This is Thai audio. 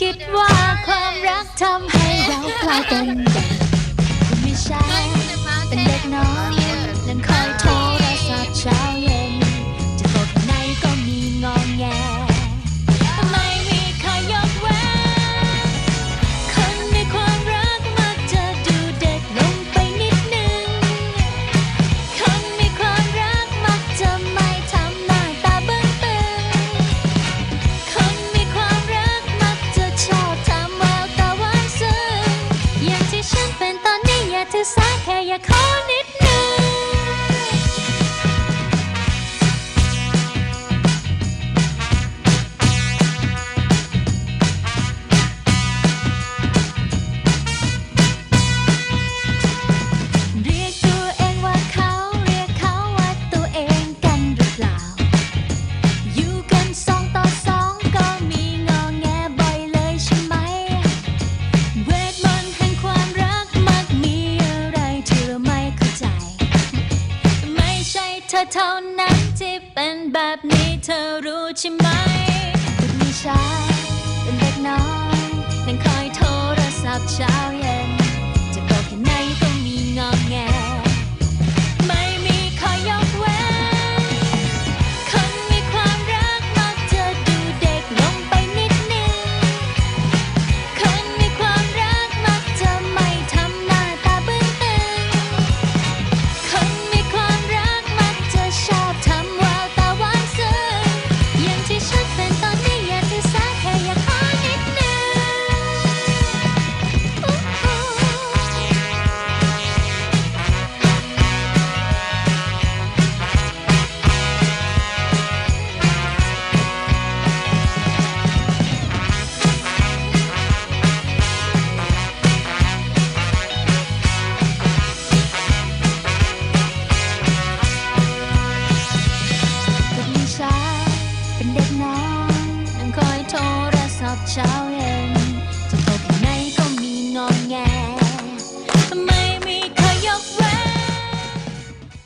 คิดว่าความรักทำให้เรากลายเป็นเด็ไม่ใช่เป็นเด็กน้อย to say, hey, you're calling. อเท่านั้นที่เป็นแบบนี้เธอรู้ใช่ไหมมีชาเป็นเด็กน้อยนั่งคอยโทรศัพท์เช้าย เป็นเด็กน้อยนั่งคอยโทรศัพท์เช้าเย็น